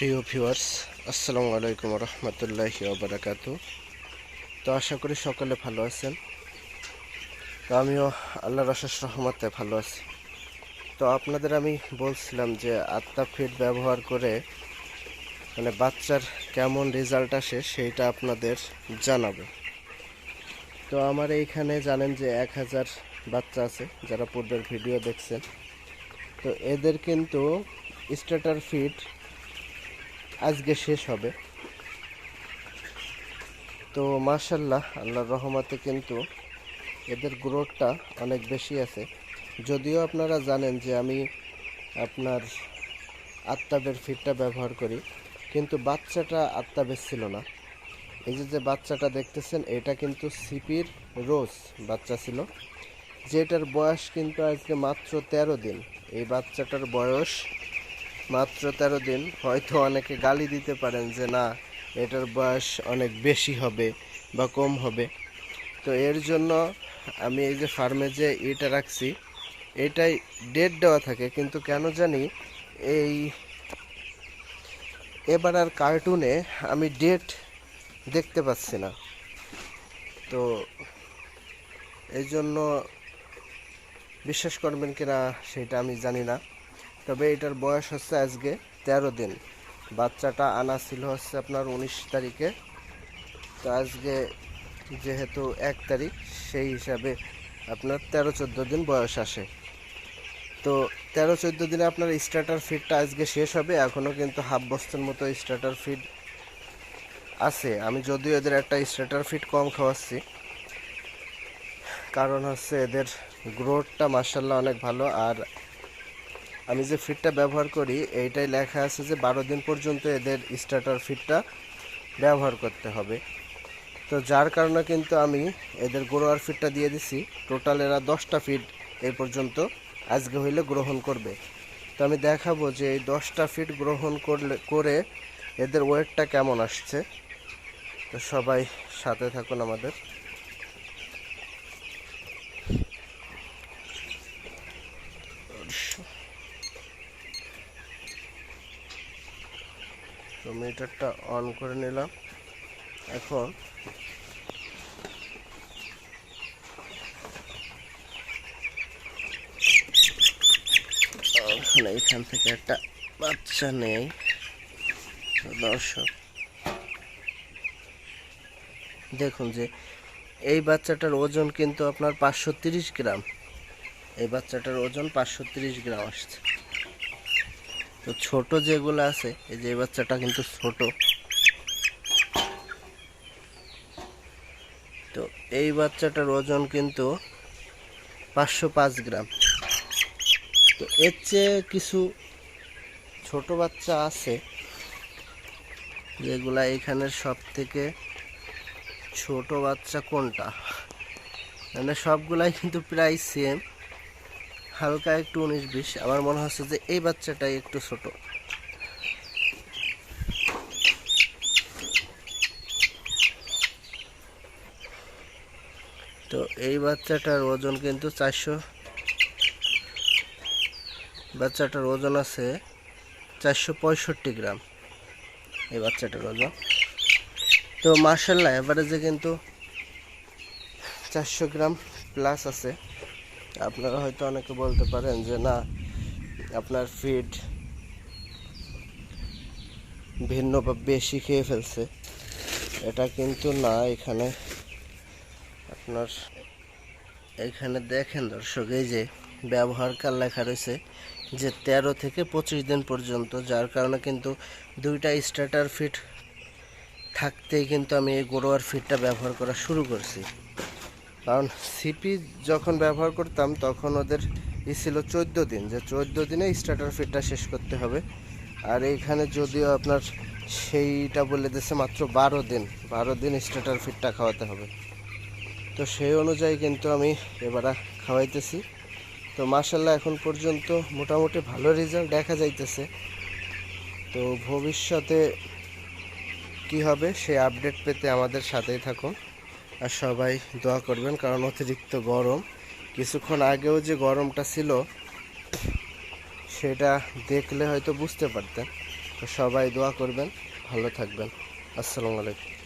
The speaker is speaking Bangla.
প্রিয় ভিউয়ার্স, আসসালামু আলাইকুম রহমতুল্লাহি ওবরাকাত তো আশা করি সকলে ভালো আছেন। তো আমিও আল্লাহর অশেষ রহমতে ভালো আছি। তো আপনাদের আমি বলছিলাম যে আত্মা ফিড ব্যবহার করে মানে বাচ্চার কেমন রেজাল্ট আসে সেইটা আপনাদের জানাব। তো আমার এইখানে জানেন যে এক হাজার বাচ্চা আছে, যারা পূর্বের ভিডিও দেখছেন। তো এদের কিন্তু স্টার্টার ফিড আজকে শেষ হবে। তো মার্শাল্লাহ আল্লাহর রহমতে কিন্তু এদের গ্রোথটা অনেক বেশি আছে। যদিও আপনারা জানেন যে আমি আপনার আত্মাবের ফিডটা ব্যবহার করি, কিন্তু বাচ্চাটা আত্মাবের ছিল না। এই যে যে বাচ্চাটা দেখতেছেন, এটা কিন্তু সিপির রোজ বাচ্চা ছিল, যেটার বয়স কিন্তু আজকে মাত্র তেরো দিন। এই বাচ্চাটার বয়স মাত্র তেরো দিন, হয়তো অনেকে গালি দিতে পারেন যে না, এটার বয়স অনেক বেশি হবে বা কম হবে। তো এর জন্য আমি এই যে ফার্মে যে এটা রাখছি, এটাই ডেট দেওয়া থাকে, কিন্তু কেন জানি এই এবার আর কার্টুনে আমি ডেট দেখতে পাচ্ছি না। তো এই জন্য বিশ্বাস করবেন কিনা সেটা আমি জানি না। তবে এটার বয়স হচ্ছে আজকে তেরো দিন। বাচ্চাটা আনা ছিল হচ্ছে আপনার উনিশ তারিখে। তো আজকে যেহেতু এক তারিখ, সেই হিসাবে আপনার তেরো চোদ্দ দিন বয়স আসে। তো তেরো চোদ্দ দিনে আপনার স্টার্টার ফিডটা আজকে শেষ হবে। এখনও কিন্তু হাফ বস্তার মতো স্টার্টার ফিড আছে। আমি যদিও এদের একটা স্টার্টার ফিড কম খাওয়াচ্ছি। কারণ হচ্ছে এদের গ্রোথটা মার্শাল্লাহ অনেক ভালো। আর আমি যে ফিডটা ব্যবহার করি, এইটাই লেখা আছে যে বারো দিন পর্যন্ত এদের স্টার্টার ফিডটা ব্যবহার করতে হবে। তো যার কারণে কিন্তু আমি এদের গ্রোয়ার ফিডটা দিয়ে দিছি। টোটাল এরা দশটা ফিড এই পর্যন্ত আজকে হইলে গ্রহণ করবে। তো আমি দেখাবো যে এই দশটা ফিট গ্রহণ করলে, করে এদের ওয়েটটা কেমন আসছে। তো সবাই সাথে থাকুন আমাদের। মিটারটা অন করে নিলাম। এখন এখান থেকে একটা বাচ্চা নেই। দর্শক, দেখুন যে এই বাচ্চাটার ওজন কিন্তু আপনার পাঁচশো গ্রাম। এই বাচ্চাটার ওজন পাঁচশো গ্রাম আসছে। তো ছোট যেগুলো আছে, এই যে বাচ্চাটা কিন্তু ছোট। তো এই বাচ্চাটার ওজন কিন্তু পাঁচশো পাঁচ গ্রাম। তো এর চেয়ে কিছু ছোট বাচ্চা আছে, যেগুলা এখানের সব থেকে ছোট বাচ্চা কোনটা? মানে সবগুলাই কিন্তু প্রায় সেম হালকা একটু উনিশ বিশ। আমার মনে হচ্ছে যে এই বাচ্চাটাই একটু ছোট। তো এই বাচ্চাটার ওজন কিন্তু চারশো। বাচ্চাটার ওজন আছে চারশো পঁয়ষট্টি গ্রাম। এই বাচ্চাটার ওজন। তো মার্শাল্লাহ এভারেজে কিন্তু চারশো গ্রাম প্লাস আছে। আপনারা হয়তো অনেকে বলতে পারেন যে, না, আপনার ফিড ভিন্ন বা বেশি খেয়ে ফেলছে। এটা কিন্তু না, এখানে আপনার, এখানে দেখেন দর্শক, এই যে ব্যবহারকার লেখা রয়েছে যে, তেরো থেকে পঁচিশ দিন পর্যন্ত, যার কারণে কিন্তু দুইটা স্টার্টার ফিট থাকতেই কিন্তু আমি এই গোড়োয়ার ফিটটা ব্যবহার করা শুরু করছি। কারণ সিপি যখন ব্যবহার করতাম, তখন ওদের ই ছিল চোদ্দ দিন। যে চোদ্দ দিনে স্টার্টার ফিটটা শেষ করতে হবে। আর এইখানে যদিও আপনার সেইটা বলে দিয়েছে মাত্র বারো দিন। বারো দিন স্টার্টার ফিটটা খাওয়াতে হবে। তো সেই অনুযায়ী কিন্তু আমি এবারে খাওয়াইতেছি। তো মার্শাল্লাহ এখন পর্যন্ত মোটামুটি ভালো রেজাল্ট দেখা যাইতেছে। তো ভবিষ্যতে কি হবে, সেই আপডেট পেতে আমাদের সাথেই থাকুন। আর সবাই দোয়া করবেন, কারণ অতিরিক্ত গরম। কিছুক্ষণ আগেও যে গরমটা ছিল, সেটা দেখলে হয়তো বুঝতে পারতেন। তো সবাই দোয়া করবেন, ভালো থাকবেন। আসসালামু আলাইকুম।